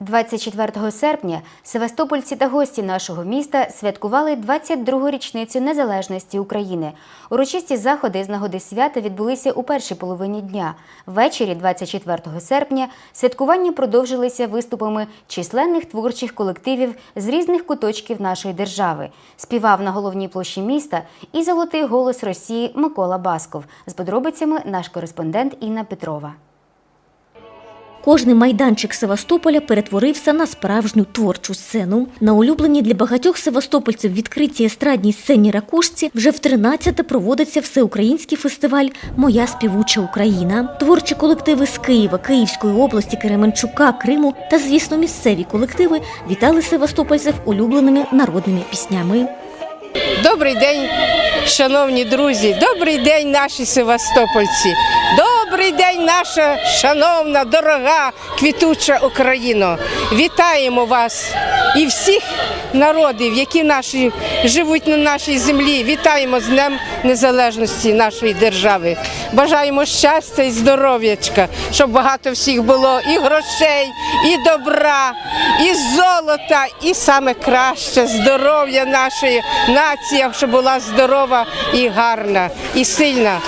24 серпня севастопольці та гості нашого міста святкували 22-гу річницю незалежності України. Урочисті заходи з нагоди свята відбулися у першій половині дня. Ввечері 24 серпня святкування продовжилися виступами численних творчих колективів з різних куточків нашої держави. Співав на головній площі міста і золотий голос Росії Микола Басков. З подробицями наш кореспондент Інна Петрова. Кожний майданчик Севастополя перетворився на справжню творчу сцену. На улюбленій для багатьох севастопольців відкритій естрадній сцені Ракушці вже в 13-те проводиться всеукраїнський фестиваль Моя співуча Україна. Творчі колективи з Києва, Київської області, Кременчука, Криму та, звісно, місцеві колективи вітали севастопольців улюбленими народними піснями. Добрий день, шановні друзі. Добрий день, наші севастопольці. Добрий день, наша шановна, дорога, квітуча Україно. Вітаємо вас і всіх народів, які наші живуть на нашій землі. Вітаємо з Днем Незалежності нашої держави Бажаємо щастя і здоров'ячка, щоб багато всіх було і грошей, і добра, і золота, і саме краще здоров'я нашої нації, щоб була здорова і гарна, і сильна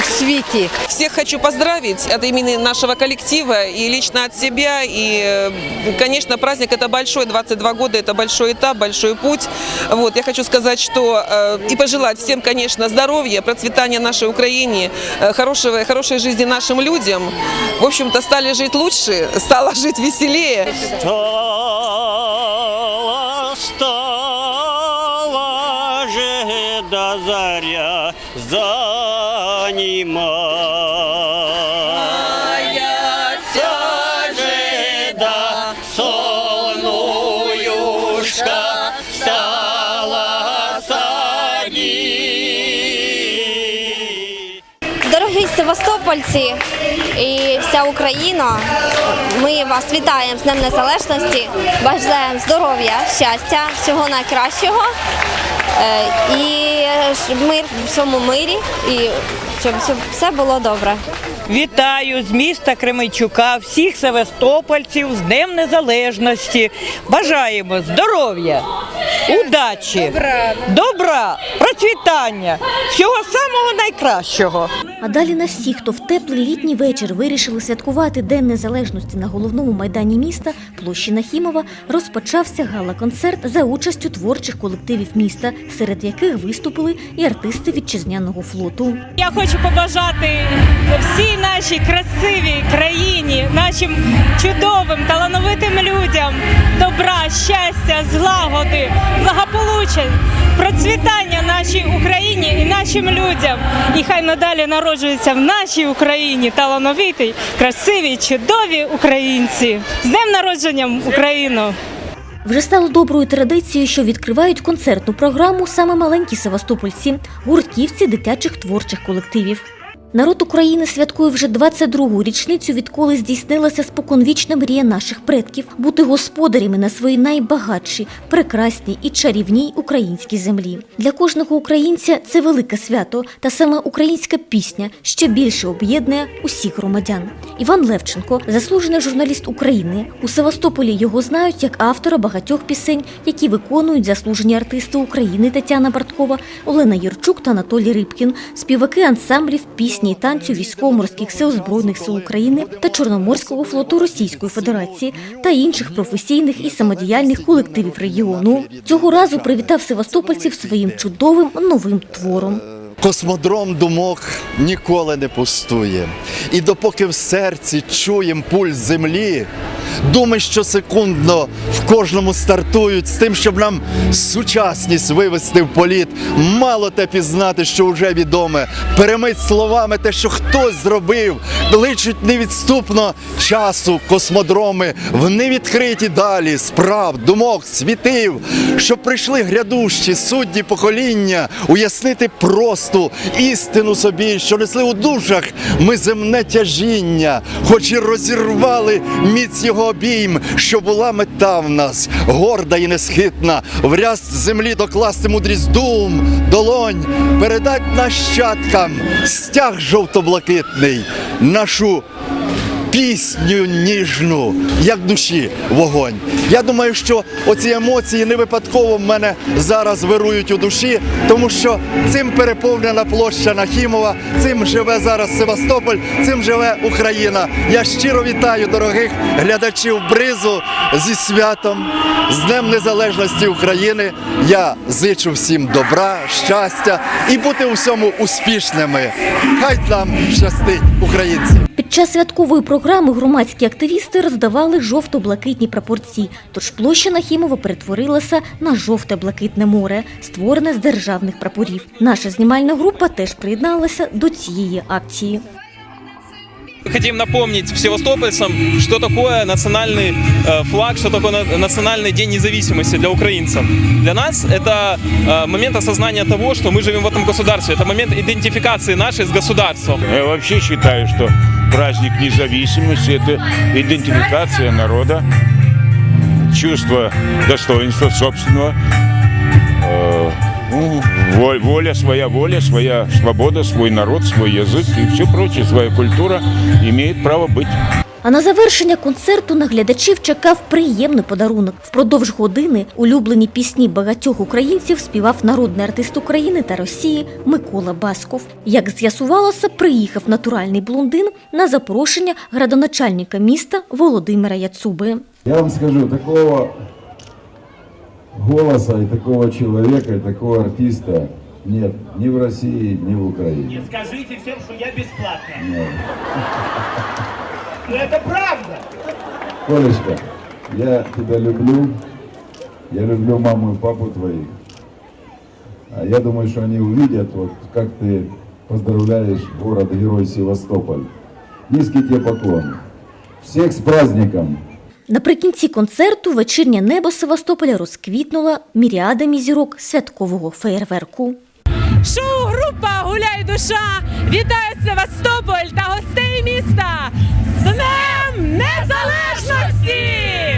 в світі. Всех хочу поздравить от имени нашего коллектива и лично от себя. И, э, конечно, праздник это большой, 22 года это большой этап, большой путь. Вот, я хочу сказать, что э, и пожелать всем, конечно, здоровья, процветания нашей Украине, э, Хорошего, хорошей жизни нашим людям. В общем-то, стали жить лучше, стало жить веселее. Стала, стала жеда заря занимается жеда севастопольці і вся Україна, ми вас вітаємо з Днем Незалежності, бажаємо здоров'я, щастя, всього найкращого е, і мир в всьому мирі і щоб все- було добре. Вітаю з міста Кременчука всіх севастопольців з Днем Незалежності. Бажаємо здоров'я, удачі, добра, процвітання, всього самого найкращого. А далі на всіх, хто в теплий літній вечір вирішили святкувати День Незалежності на головному майдані міста площі Нахімова, розпочався гала-концерт за участю творчих колективів міста, серед яких виступили і артисти вітчизняного флоту. Я хочу побажати всій нашій красивій країні, нашим чудовим, талановитим людям добра, щастя, злагоди, благополуччя, процвітання нашій Україні і нашим людям. І хай надалі народжуються в нашій Україні талановиті, красиві, чудові українці. З днем народженням Україну! Вже стало доброю традицією, що відкривають концертну програму саме маленькі севастопольці, гуртківці дитячих творчих колективів. Народ України святкує вже 22-гу річницю, відколи здійснилася споконвічна мрія наших предків бути господарями на своїй найбагатшій, прекрасній і чарівній українській землі. Для кожного українця це велике свято, та саме українська пісня ще більше об'єднує усіх громадян. Іван Левченко, заслужений журналіст України. У Севастополі його знають як автора багатьох пісень, які виконують заслужені артисти України Тетяна Барткова, Олена Єрчук та Анатолій Рибкін, співаки ансамблів пісні і танцю військово-морських сил Збройних сил України та Чорноморського флоту Російської Федерації та інших професійних і самодіяльних колективів регіону. Цього разу привітав севастопольців своїм чудовим новим твором. Космодром думок ніколи не пустує. І допоки в серці чуєм пульс землі, думи щосекундно в кожному стартують з тим, щоб нам сучасність вивести в політ. Мало те пізнати, що вже відоме. Перемить словами те, що хтось зробив, личуть невідступно часу космодроми в невідкриті далі справ, думок, світив, щоб прийшли грядущі судді покоління, уяснити просту істину собі, що несли у душах ми земне тяжіння, хоч і розірвали міць його обійм, що була мета в нас, горда і несхитна, в ряст землі докласти мудрість дум, долонь, передать нащадкам стяг жовто-блакитний, нашу пісню ніжну, як душі вогонь. Я думаю, що оці емоції не випадково в мене зараз вирують у душі, тому що цим переповнена площа Нахімова, цим живе зараз Севастополь, цим живе Україна. Я щиро вітаю дорогих глядачів бризу зі святом, з Днем Незалежності України. Я зичу всім добра, щастя і бути у всьому успішними. Хай нам щастить, українці! Під час святкової програми громадські активісти роздавали жовто-блакитні прапорці, тож площа Нахімова перетворилася на жовте-блакитне море, створене з державних прапорів. Наша знімальна група теж приєдналася до цієї акції. Мы хотим напомнить севастопольцам, что такое национальный э, флаг, что такое на- национальный день независимости для украинцев. Для нас это э, момент осознания того, что мы живем в этом государстве. Это момент идентификации нашей с государством. Я вообще считаю, что праздник независимости – это идентификация народа, чувство достоинства собственного, э, ну, во- воля, своя воля, своя свобода, свой народ, свой язык и все прочее, своя культура имеет право быть. А на завершення концерту на глядачів чекав приємний подарунок. Впродовж години улюблені пісні багатьох українців співав народний артист України та Росії Микола Басков. Як з'ясувалося, приїхав натуральний блондин на запрошення градоначальника міста Володимира Яцуби. Я вам скажу, такого голоса и такого человека, и такого артиста нет ни в России, ни в Украине. Скажите всем, что я бесплатно. Нет. Но это правда. Колешка, я тебя люблю, я люблю маму и папу твоих. А я думаю, что они увидят, вот как ты поздравляешь город-герой Севастополь. Низкий тебе поклон. Всех с праздником! Наприкінці концерту вечірнє небо Севастополя розквітнуло міріадами зірок святкового феєрверку. Шоу-група Гуляй душа вітає Севастополь та гостей міста з Днем Незалежності!